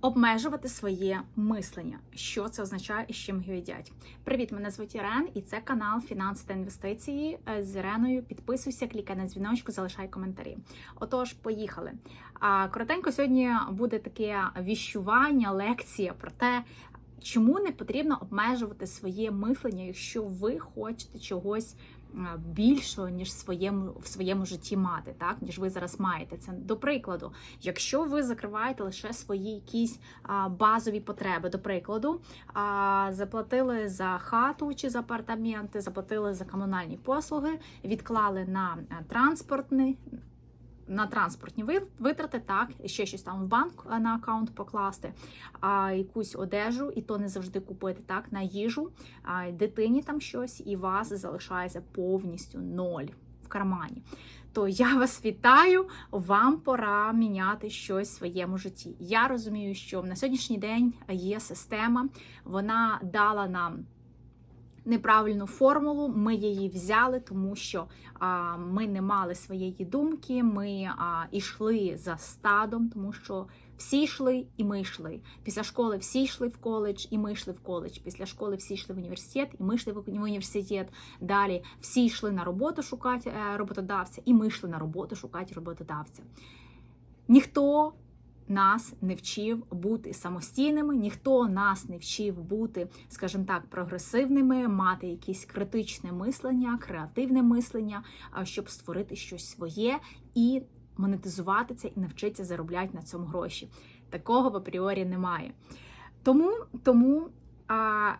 Обмежувати своє мислення. Що це означає і з чим його їдять? Привіт, мене звуть Ірен, і це канал Фінанси та інвестиції Е, з Іреною. Підписуйся, клікай на дзвіночку, залишай коментарі. Отож, поїхали. Коротенько сьогодні буде таке віщування, лекція про те, чому не потрібно обмежувати своє мислення, якщо ви хочете чогось більшого, ніж своєму в своєму житті мати, так ніж ви зараз маєте. Це до прикладу, якщо ви закриваєте лише свої якісь а, базові потреби, до прикладу, а, заплатили за хату чи за апартаменти, заплатили за комунальні послуги, відклали на е, транспортний. На транспортні витрати, так, ще щось там в банк е, на аккаунт покласти, а якусь одежу, і то не завжди купити, так, на їжу, а дитині там щось, і вас залишається повністю ноль в кармані. То я вас вітаю, вам пора міняти щось в своєму житті. Я розумію, що на сьогоднішній день є система, вона дала нам неправильну формулу. Ми її взяли, тому що а, ми не мали своєї думки. Ми а, йшли за стадом, тому що всі йшли і ми йшли. Після школи всі йшли в коледж, і ми йшли в коледж. Після школи всі йшли в університет, і ми йшли в університет. Далі всі йшли на роботу шукати е, роботодавця, і ми йшли на роботу шукати роботодавця. Ніхто нас не вчив бути самостійними, ніхто нас не вчив бути, скажімо так, прогресивними, мати якесь критичне мислення, креативне мислення, щоб створити щось своє і монетизувати це і навчитися заробляти на цьому гроші. Такого в апріорі немає. Тому, тому а,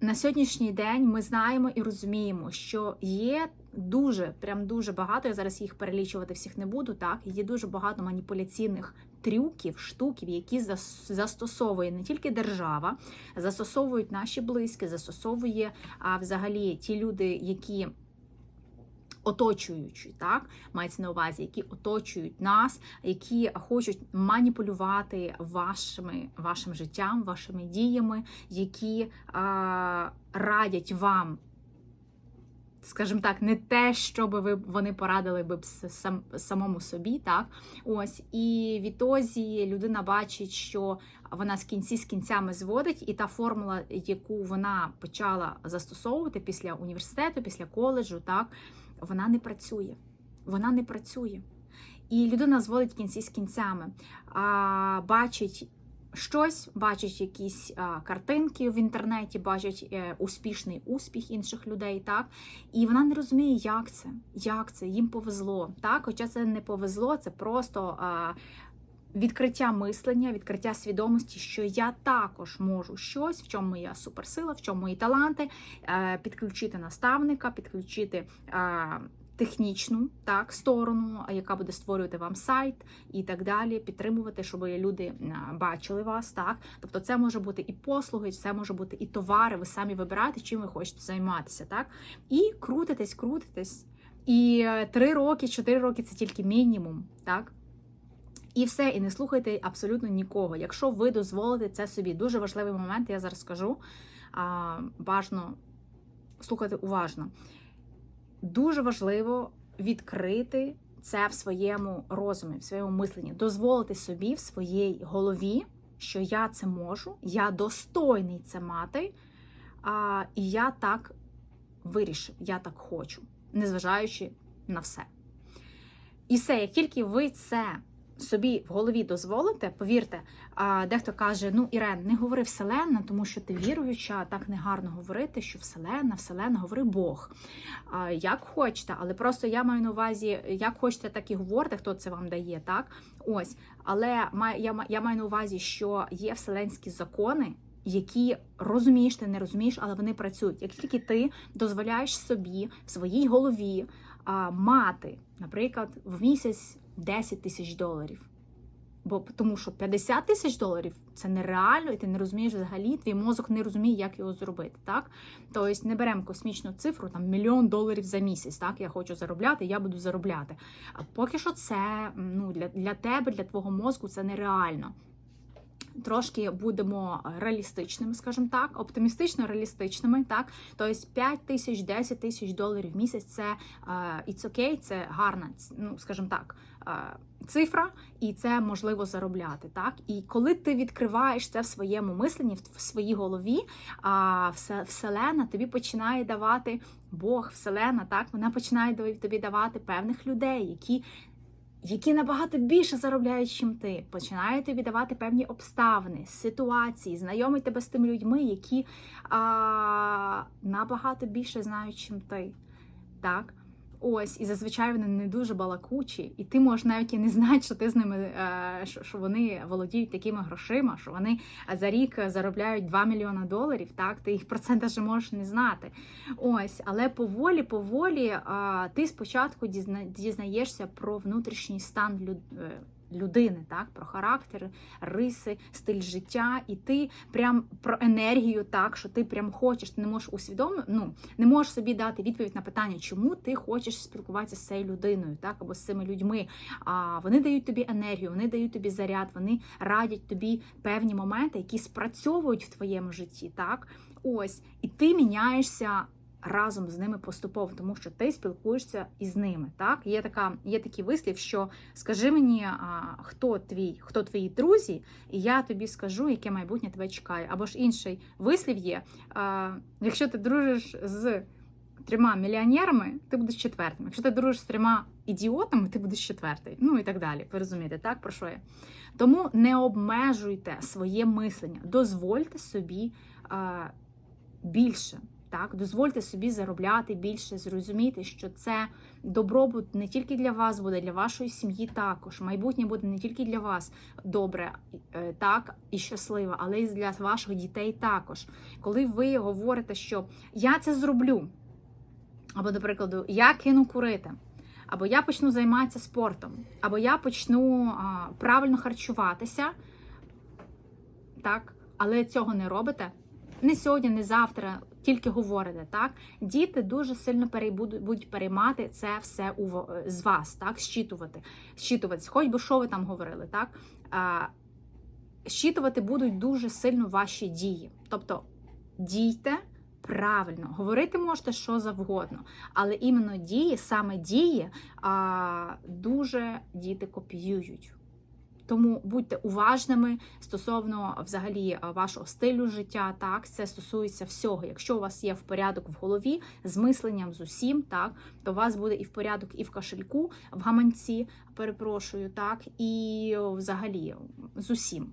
на сьогоднішній день ми знаємо і розуміємо, що є дуже, прям дуже багато. Я зараз їх перелічувати всіх не буду. Так є дуже багато маніпуляційних трюків, штуків, які застосовує не тільки держава, застосовують наші близькі, застосовує а, взагалі ті люди, які. Оточуючі, так мається на увазі, які оточують нас, які хочуть маніпулювати вашими, вашим життям, вашими діями, які а, радять вам, скажімо так, не те, що би ви вони порадили би сам, самому собі, так ось і відтозі людина бачить, що вона з кінці з кінцями зводить, і та формула, яку вона почала застосовувати після університету, після коледжу, так вона не працює. Вона не працює. І людина зводить кінці з кінцями, а, бачить щось, бачить якісь картинки в інтернеті, бачить е, успішний успіх інших людей, так і вона не розуміє, як це, як це їм повезло. Так, хоча це не повезло, це просто. Відкриття мислення, відкриття свідомості, що я також можу щось, в чому моя суперсила, в чому мої таланти, е, підключити наставника, підключити технічну так, сторону, яка буде створювати вам сайт і так далі, підтримувати, щоб люди бачили вас. Так, тобто, це може бути і послуги, це може бути і товари. Ви самі вибираєте, чим ви хочете займатися, так і крутитесь, крутитесь. І е, три роки, чотири роки це тільки мінімум, так. І все, і не слухайте абсолютно нікого. Якщо ви дозволите це собі, дуже важливий момент, я зараз скажу. Важно слухати уважно. Дуже важливо відкрити це в своєму розумі, в своєму мисленні, дозволити собі в своїй голові, що я це можу, я достойний це мати, а, і я так вирішив, я так хочу, незважаючи на все. І все, як тільки ви це собі в голові дозволите, повірте, дехто каже: ну, Ірен, не говори Вселенна, тому що ти віруюча, так негарно говорити, що Вселенна, Вселенна, говори Бог. Як хочете, але просто я маю на увазі, як хочете, так і говорите, хто це вам дає, так? Ось. Але я, маю на увазі, що є вселенські закони. Які розумієш, ти не розумієш, але вони працюють. Як тільки ти дозволяєш собі в своїй голові а, мати, наприклад, в місяць 10 тисяч доларів. Бо тому що 50 тисяч доларів це нереально, і ти не розумієш взагалі, твій мозок не розуміє, як його зробити. Так? Тобто не беремо космічну цифру, там мільйон доларів за місяць. Так, я хочу заробляти, я буду заробляти. А поки що це ну, для, для тебе, для твого мозку це нереально. Трошки будемо реалістичними, скажімо так, оптимістично реалістичними. Так, тобто 5 тисяч, 10 тисяч доларів в місяць це uh, it's okay, це гарна, ну скажімо так, е, цифра, і це можливо заробляти. Так? І коли ти відкриваєш це в своєму мисленні, в своїй голові, а все- Вселена тобі починає давати Бог, Вселена, так, вона починає тобі давати певних людей, які. Які набагато більше заробляють, чим ти, починають тобі давати певні обставини, ситуації, знайомить тебе з тими людьми, які а, набагато більше знають, чим ти. Так? Ось, і зазвичай вони не дуже балакучі, і ти можеш навіть і не знати, що ти з ними, е, що, вони володіють такими грошима, що вони за рік заробляють 2 мільйони доларів. Так, ти їх про це навіть можеш не знати. Ось, але поволі, поволі е, ти спочатку дізна, дізнаєшся про внутрішній стан люд, е, людини, так, про характер, риси, стиль життя, і ти прям про енергію, так, що ти прям хочеш, ти не можеш усвідомити, ну, не можеш собі дати відповідь на питання, чому ти хочеш спілкуватися з цією людиною, так, або з цими людьми. А вони дають тобі енергію, вони дають тобі заряд, вони радять тобі певні моменти, які спрацьовують в твоєму житті. Так, ось, і ти міняєшся. Разом з ними поступово, тому що ти спілкуєшся із ними. Так є така, є такий вислів, що скажи мені, а, хто твій, хто твої друзі, і я тобі скажу, яке майбутнє тебе чекає. Або ж інший вислів є: а, якщо ти дружиш з трьома мільйонерами, ти будеш четвертим. Якщо ти дружиш з трьома ідіотами, ти будеш четвертий. Ну і так далі. Ви розумієте, так про що я? Тому не обмежуйте своє мислення, дозвольте собі а, більше. Так, дозвольте собі заробляти більше, зрозумійте, що це добробут не тільки для вас буде, для вашої сім'ї також. Майбутнє буде не тільки для вас добре, е, так і щасливе, але й для ваших дітей також. Коли ви говорите, що я це зроблю, або, до прикладу, я кину курити, або я почну займатися спортом, або я почну а, правильно харчуватися, так, але цього не робите. Не сьогодні, не завтра, тільки говорите, так? Діти дуже сильно будуть переймати це все у з вас, так? Щитувати. Щитуватись, хоч би що ви там говорили, так? Щитувати будуть дуже сильно ваші дії. Тобто дійте правильно, говорити можете що завгодно, але іменно дії, саме дії, дуже діти копіюють. Тому будьте уважними стосовно взагалі вашого стилю життя. Так, це стосується всього. Якщо у вас є в порядок в голові з мисленням з усім, так то у вас буде і в порядок, і в кошельку, в гаманці, перепрошую, так, і взагалі з усім.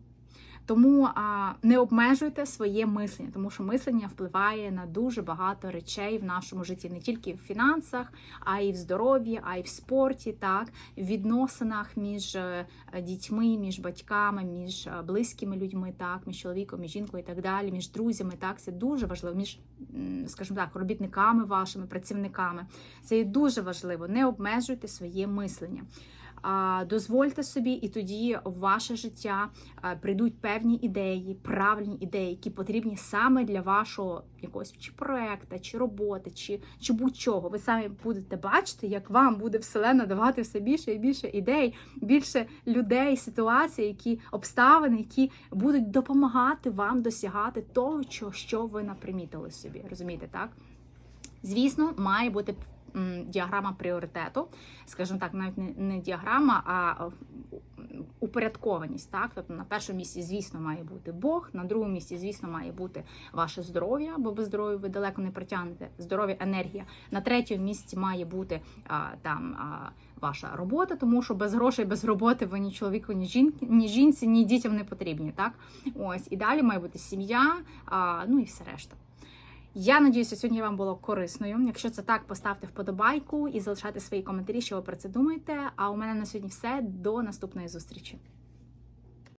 Тому а, не обмежуйте своє мислення, тому що мислення впливає на дуже багато речей в нашому житті, не тільки в фінансах, а й в здоров'ї, а й в спорті, так, в відносинах між е, дітьми, між батьками, між е, близькими людьми, так, між чоловіком і жінкою і так далі, між друзями. Так, це дуже важливо, між, скажімо так, робітниками вашими, працівниками. Це є дуже важливо. Не обмежуйте своє мислення. Дозвольте собі, і тоді в ваше життя прийдуть певні ідеї, правильні ідеї, які потрібні саме для вашого якогось чи проекта, чи роботи, чи, чи будь-чого. Ви самі будете бачити, як вам буде вселена давати все більше і більше ідей, більше людей, ситуацій, які обставини, які будуть допомагати вам досягати того, що, ви напримітили собі. Розумієте, так? Звісно, має бути діаграма пріоритету, скажімо так, навіть не, не діаграма, а е, упорядкованість. Так? Тобто на першому місці, звісно, має бути Бог, на другому місці, звісно, має бути ваше здоров'я, бо без здоров'я ви далеко не притягнете. Здоров'я, енергія. На третьому місці має бути а, там. А, Ваша робота, тому що без грошей, без роботи ви ні чоловіку, ні жінки, ні жінці, ні дітям не потрібні. Так, ось і далі має бути сім'я, ну і все решта. Я надіюся, сьогодні вам було корисною. Якщо це так, поставте вподобайку і залишайте свої коментарі, що ви про це думаєте. А у мене на сьогодні все. До наступної зустрічі.